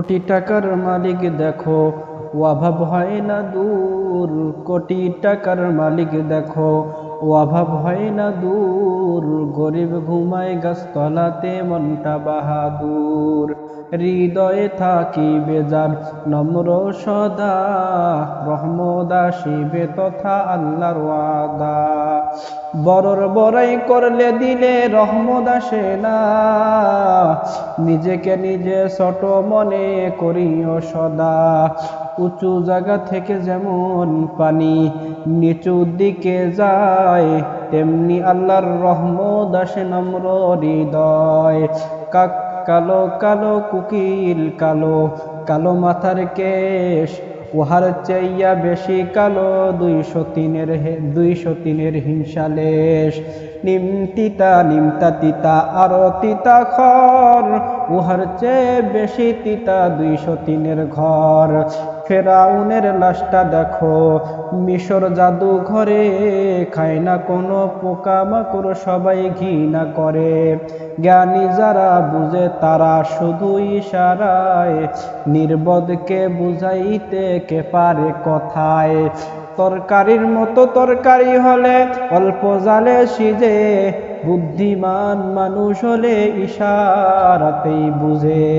কোটি টাকার মালিক দেখো, অভাব হয় না দূর। কোটি টাকার মালিক দেখো, অভাব হয় না দূর। গরিব ঘুমায় গাছতলাতে, মনটা বাহাদুর। হৃদয়ে থাকি বেজার, নম্র সদা। রহমদ আসিবে তথা আল্লাহর ওয়াদা। বড়র বড়াই করলে দিলে রহমত আসে না। নিজেকে নিজে ছোট মনে করিও সদা। উঁচু জায়গা থেকে যেমন পানি নিচু দিকে যায়, তেমনি আল্লাহর রহমত আসে নম্র হৃদয়। কাক কালো কালো কুকিল কালো কালো মাথার কেশ উহার চাইয়া বেশি কালো দুইশো তিনের দুইশো তিনের হিংসালেশ নিমতিতা নিমতা তিতা, আরও তিতা খর। উহার চেয়ে বেশি তিতা দুইশো তিনের ঘর। ফেরাউনের লাশটা দেখো, মিশর জাদু ঘরে খায় না কোনো পোকামাকড়, সবাই ঘৃণা করে। জ্ঞানী যারা বুঝে তারা শুধু ইশারায় নির্বদকে বুঝাইতে কে পারে কথায়। তরকারির মতো তরকারি হলে অল্প জালে সিজে বুদ্ধিমান মানুষ হলে ইশারাতেই বুঝে।